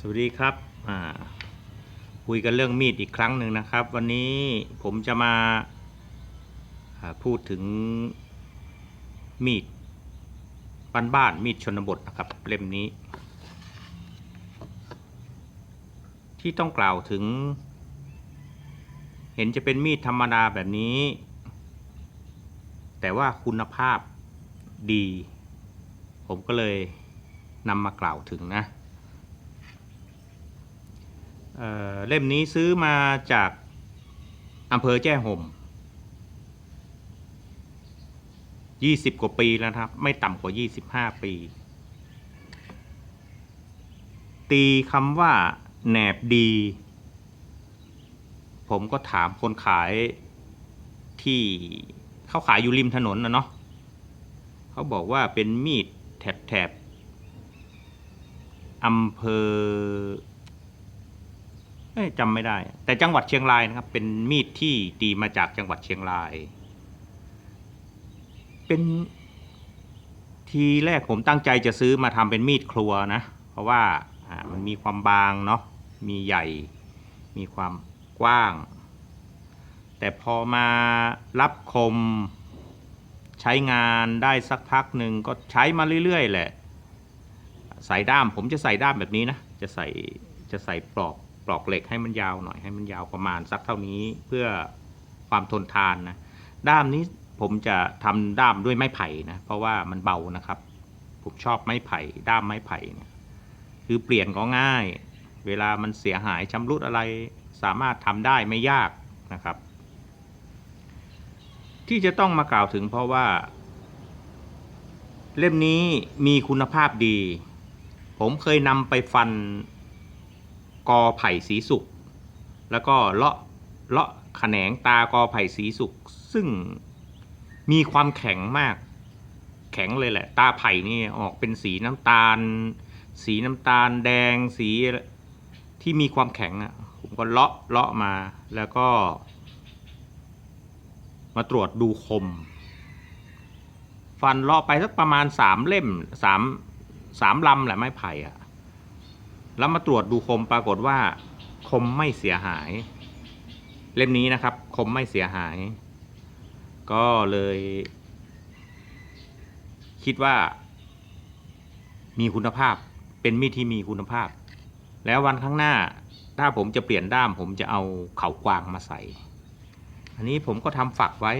สวัสดีครับอ่าคุยกันเรื่องมีดอีกครั้งหนึ่งนะครับ วันนี้ผมจะมาพูดถึงมีดบ้านบ้านมีดชนบทนะครับเล่มนี้ ที่ต้องกล่าวถึง เห็นจะเป็นมีดธรรมดาแบบนี้ แต่ว่าคุณภาพดี ผมก็เลยนำมากล่าวถึงนะ เเล่มนี้ซื้อมาจากอำเภอแจ้ห่ม20กว่าปีแล้วครับ ไม่ต่ำกว่า25ปี ตีคำว่าแหนบดี ผมก็ถามคนขายที่เขาขายอยู่ริมถนนนะเนาะเขาบอกว่าเป็นมีดแถบแถบๆอำเภอ อ้ยจำไม่ได้ แต่จังหวัดเชียงรายนะครับ เป็นมีดที่ตีมาจากจังหวัดเชียงราย เป็นทีแรกผมตั้งใจจะซื้อมาทำเป็นมีดครัวนะ เพราะว่าอ่ามันมีความบางเนาะมีใหญ่ มีความกว้าง แต่พอมารับคมใช้งานได้สักพักหนึ่งก็ใช้มาเรื่อย ๆ แหละ ใส่ด้ามผมจะใส่ด้ามแบบนี้นะ จะใส่จะใส่ปลอก ปลอกเหล็กให้มันยาวหน่อยให้มันยาวประมาณสักเท่านี้เพื่อความทนทานนะด้ามนี้ผมจะทำด้ามด้วยไม้ไผ่นะเพราะว่ามันเบานะครับ ผมชอบไม้ไผ่ด้ามไม้ไผ่เนี่ยคือเปลี่ยนก็ง่าย เวลามันเสียหายชำรุดอะไรสามารถทำได้ไม่ยากนะครับ ที่จะต้องมากล่าวถึงเพราะว่า เล่มนี้มีคุณภาพดี ผมเคยนำไปฟัน กอไผ่สีสุก แล้วก็เลาะเลาะแขนงตากอไผ่สีสุก ซึ่งมีความแข็งมาก แข็งเลยแหละ ตาไผ่นี่ออกเป็นสีน้ำตาล สีน้ำตาลแดงสีที่มีความแข็งอะผมก็เลาะเลาะมาแล้วก็ มาตรวจดูคม ฟันเลาะไปสักประมาณสามเล่มสามสามลำแหละไม้ไผ่อะ แล้วมาตรวจดูคมปรากฏว่าคมไม่เสียหาย เล่มนี้นะครับ คมไม่เสียหาย ก็เลย คิดว่า มีคุณภาพเป็นมีดที่มีคุณภาพ แล้ววันข้างหน้า ถ้าผมจะเปลี่ยนด้าม ผมจะเอาเข่ากวางมาใส่ อันนี้ผมก็ทำฝักไว้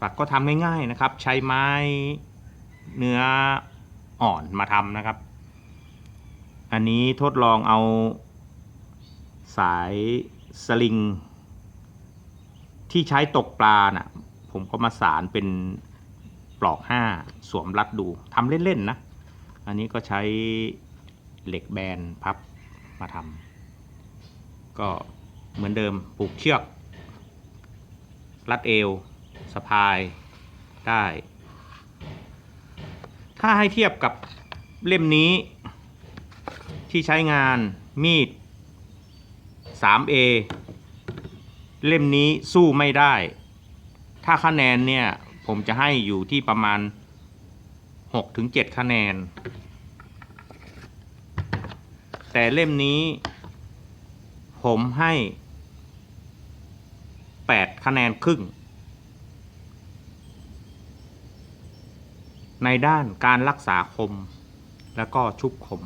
ฝักก็ทำง่ายๆนะครับ ใช้ไม้เนื้อ อ่อนมาทำนะครับ อันนี้ทดลองเอาสายสลิง ที่ใช้ตกปลาน่ะ ผมก็มาสารเป็นปลอกห้าสวมรัดดูทำเล่นๆนะ อันนี้ก็ใช้เหล็กแบนพับมาทำก็เหมือนเดิมผูกเชือก รัดเอวสะพายได้ ถ้าให้เทียบกับเล่มนี้ ที่ใช้งานมีด 3A เล่มนี้สู้ไม่ได้ ถ้าคะแนนเนี่ย ผมจะให้อยู่ที่ประมาณ 6-7 คะแนน แต่เล่มนี้ ผมให้ 8 คะแนนครึ่ง ในด้านการรักษาคม แล้วก็ชุบคม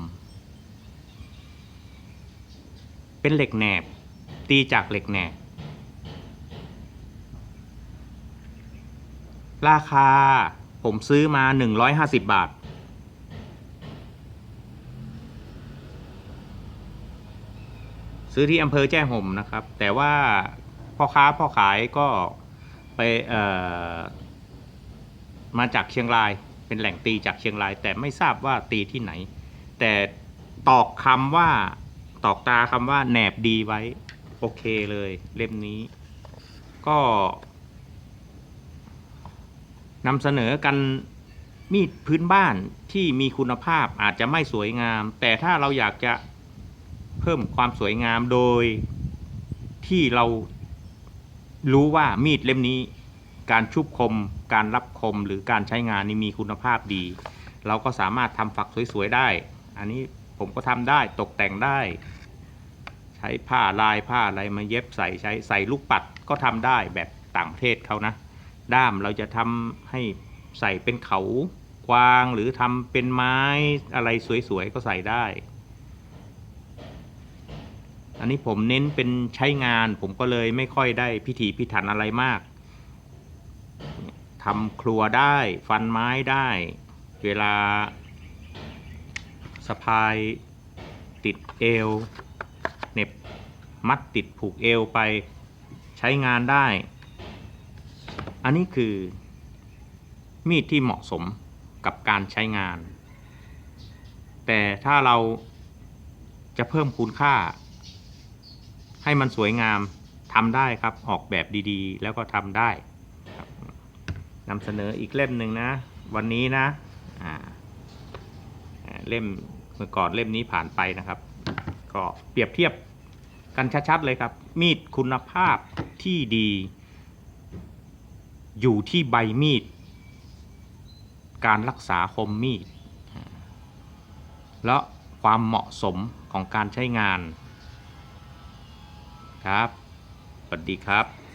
เป็นเหล็กแหนบ ตีจากเหล็กแหนบ ราคาผมซื้อมา 150 บาท ซื้อที่อำเภอแจ้ห่มนะครับ แต่ว่าพ่อค้าพ่อขายก็ไปเอ่อมาจากเชียงราย เป็นแหล่งตีจากเชียงราย แต่ไม่ทราบว่าตีที่ไหน แต่ตอกคำว่าตอกตาคำว่าแหนบดีไว้ โอเคเลย เล่มนี้ ก็นำเสนอกันมีดพื้นบ้านที่มีคุณภาพอาจจะไม่สวยงาม แต่ถ้าเราอยากจะเพิ่มความสวยงามโดยที่เรารู้ว่ามีดเล่มนี้ การชุบคม การรับคมหรือการใช้งานนี่มีคุณภาพดี เราก็สามารถทำฝักสวยๆได้ อันนี้ผมก็ทำได้ตกแต่งได้ ใช้ผ้าลายผ้าอะไรมาเย็บใส่ใช้ใส่ลูกปัดก็ทำได้แบบต่างประเทศเขานะ ด้ามเราจะทำให้ใส่เป็นเขากวางหรือทำเป็นไม้อะไรสวยๆก็ใส่ได้ อันนี้ผมเน้นเป็นใช้งานผมก็เลยไม่ค่อยได้พิถีพิถันอะไรมาก ทำครัวได้ฟันไม้ได้ เวลาสะพายติดเอวเหน็บมัดติดผูกเอวไปใช้งานได้ อันนี้คือ มีดที่เหมาะสมกับการใช้งาน แต่ถ้าเราจะเพิ่มคุณค่า ให้มันสวยงามทำได้ครับออกแบบดีๆ แล้วก็ทำได้ นำเสนออีกเล่มหนึ่งนะ วันนี้นะอ่าเล่มเมื่อก่อนเล่มนี้ผ่านไปนะครับ ก็เปรียบเทียบกันชัดๆเลยครับ มีดคุณภาพที่ดี อยู่ที่ใบมีด การรักษาคมมีด และความเหมาะสมของการใช้งานครับ สวัสดีครับ